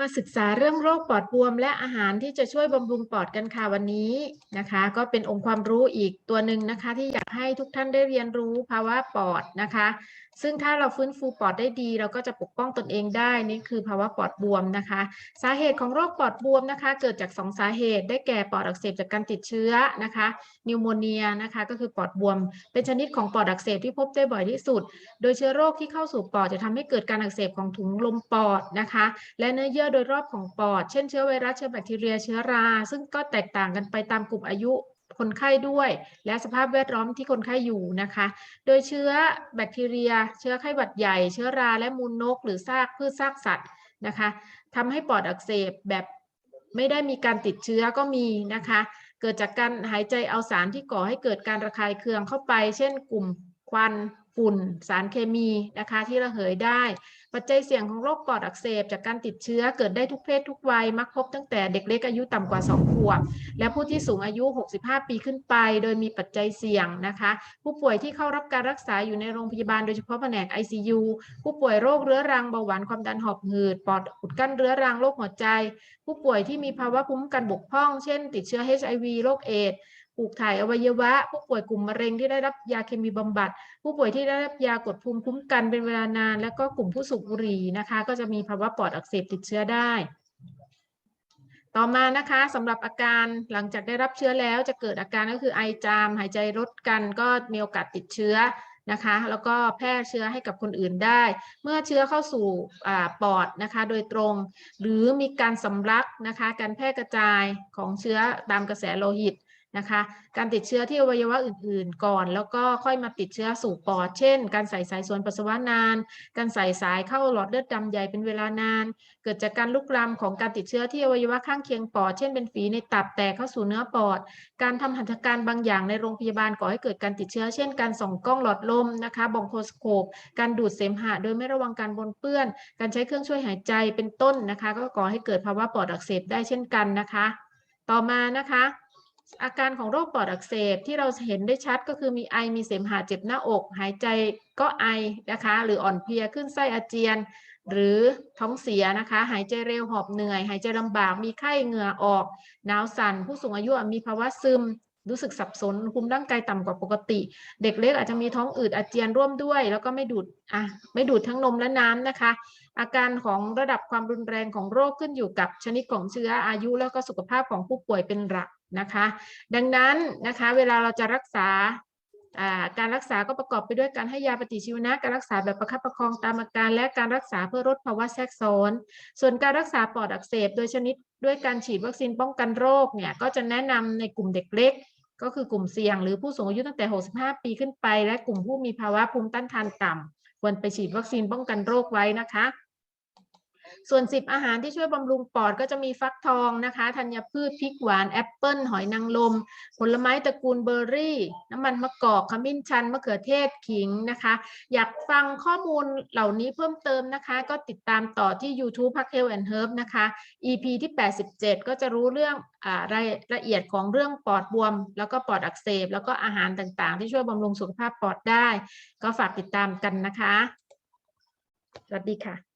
มาศึกษาเรื่องโรคปอดบวม และอาหารที่จะช่วยบำรุงปอดกันค่ะวันนี้นะคะ ก็เป็นองค์ความรู้อีกตัวหนึ่งนะคะ ที่อยากให้ทุกท่านได้เรียนรู้ภาวะปอดนะคะ ซึ่งถ้าเราฟื้นฟูปอดได้ดี เราก็จะปกป้องตนเองได้นี่คือภาวะปอดบวมนะคะ สาเหตุของโรคปอดบวมนะคะ เกิดจาก 2 สาเหตุ ได้แก่ปอดอักเสบจากการติดเชื้อนะคะนิวโมเนียนะคะก็คือปอดบวม เป็นชนิดของปอดอักเสบที่พบได้บ่อยที่สุด โดยเชื้อโรคที่เข้าสู่ปอดจะทำให้เกิดการอักเสบของถุงลมปอดนะคะ และเนื้อเยื่อโดยรอบของปอด เช่นเชื้อไวรัสเชื้อแบคทีเรียเชื้อรา ซึ่งก็แตกต่างกันไปตามกลุ่มอายุคนไข้ด้วย และสภาพแวดล้อมที่คนไข้อยู่นะคะ โดยเชื้อแบคทีเรีย เชื้อไข้หวัดใหญ่ เชื้อราและมูลนก หรือซากพืชซากสัตว์นะคะทำให้ปอดอักเสบแบบไม่ได้มีการติดเชื้อก็มีนะคะ เกิดจากการหายใจเอาสารที่ก่อให้เกิดการระคายเคืองเข้าไป เช่นกลุ่มควัน ฝุ่น สารเคมีนะคะที่ระเหยได้ ปัจจัยเสี่ยงของโรคปอดอักเสบ จากการติดเชื้อเกิดได้ทุกเพศทุกวัย มักพบตั้งแต่เด็กเล็กอายุต่ำกว่า 2 ขวบ และผู้ที่สูงอายุ 65 ปีขึ้นไป โดยมีปัจจัยเสี่ยงนะคะ ผู้ป่วยที่เข้ารับการรักษาอยู่ในโรงพยาบาลโดยเฉพาะแผนก ICU ผู้ป่วยโรคเรื้อรังเบาหวานความดันหอบหืด ปอดอุดกั้นเรื้อรังโรคหัวใจ ผู้ป่วยที่มีภาวะภูมิคุ้มกันบกพร่อง เช่น ติดเชื้อ HIV โรคเอดส์ ปลูกถ่ายอวัยวะ ผู้ป่วยกลุ่มมะเร็งที่ได้รับยาเคมีบำบัด ผู้ป่วยที่ได้รับยากดภูมิคุ้มกันเป็นเวลานาน และก็กลุ่มผู้สูบบุหรี่นะคะ ก็จะมีภาวะปอดอักเสบติดเชื้อได้ ต่อมานะคะสำหรับอาการหลังจากได้รับเชื้อแล้วจะเกิดอาการก็คือไอจาม หายใจลดกันก็มีโอกาสติดเชื้อนะคะแล้วก็แพร่เชื้อให้กับคนอื่นได้ เมื่อเชื้อเข้าสู่ปอดนะคะโดยตรง หรือมีการสำลักนะคะการแพร่กระจายของเชื้อตามกระแสโลหิต นะคะ การติดเชื้อที่อวัยวะอื่น ๆ ก่อน แล้วก็ค่อยมาติดเชื้อสู่ปอด เช่น การใส่สายส่วนปัสสาวะนาน การใส่สายเข้าหลอดเลือดดำใหญ่เป็นเวลานาน เกิดจากการลุกลามของการติดเชื้อที่อวัยวะข้างเคียงปอด เช่นเป็นฝีในตับแตกเข้าสู่เนื้อปอด การทำหัตถการบางอย่างในโรงพยาบาลก่อให้เกิดการติดเชื้อ เช่น การส่องกล้องหลอดลมนะคะบองโคสโคป การดูดเสมหะ โดยไม่ระวังการบนเปื้อน การใช้เครื่องช่วยหายใจเป็นต้นนะคะ ก็ก่อให้เกิดภาวะปอดอักเสบได้เช่นกันนะคะ ต่อมานะคะ อาการของโรคปอดอักเสบที่เราเห็นได้ชัดก็คือมีไอมีเสมหะเจ็บหน้าอก หายใจก็ไอนะคะ หรืออ่อนเพลียขึ้นไส้อาเจียน หรือท้องเสียนะคะ หายใจเร็วหอบเหนื่อย หายใจลำบากมีไข้เหงื่อออกหนาวสั่นผู้สูงอายุมีภาวะซึม รู้สึกสับสนคุมร่างกายต่ำกว่าปกติ เด็กเล็กอาจจะมีท้องอืดอาเจียนร่วมด้วย แล้วก็ไม่ดูดอะไม่ดูดทั้งนมและน้ำนะคะ อาการของระดับความรุนแรงของโรคขึ้นอยู่กับชนิดของเชื้ออายุแล้วก็สุขภาพของผู้ป่วยเป็นหลักนะคะ ดังนั้นนะคะเวลาเราจะรักษาการรักษาก็ประกอบไปด้วยการให้ยาปฏิชีวนะการรักษาแบบประคับประคองตามอาการ และการรักษาเพื่อลดภาวะแทรกซ้อน ส่วนการรักษาปอดอักเสบ โดยชนิดด้วยการฉีดวัคซีนป้องกันโรคเนี่ยก็จะแนะนำในกลุ่มเด็กเล็ก ก็คือกลุ่มเสี่ยงหรือผู้สูงอายุตั้งแต่ 65 ปีขึ้นไป และกลุ่มผู้มีภาวะภูมิต้านทานต่ำควรไปฉีดวัคซีนป้องกันโรคไว้นะคะ ส่วน 10 อาหารที่ช่วยบำรุงปอดก็จะมีฟักทองนะคะธัญพืชพริกหวานแอปเปิลหอยนางรมผลไม้ตระกูลเบอร์รี่ น้ำมันมะกอกขมิ้นชันมะเขือเทศขิงนะคะ อยากฟังข้อมูลเหล่านี้เพิ่มเติมนะคะ ก็ติดตามต่อที่ YouTube พักเฮลแอนด์เฮิร์บนะคะ EP ที่ 87 ก็จะรู้เรื่องรายละเอียดของเรื่องปอดบวม แล้วก็ปอดอักเสบ แล้วก็อาหารต่างๆ ที่ช่วยบำรุงสุขภาพปอดได้ ก็ฝากติดตามกันนะคะ สวัสดีค่ะ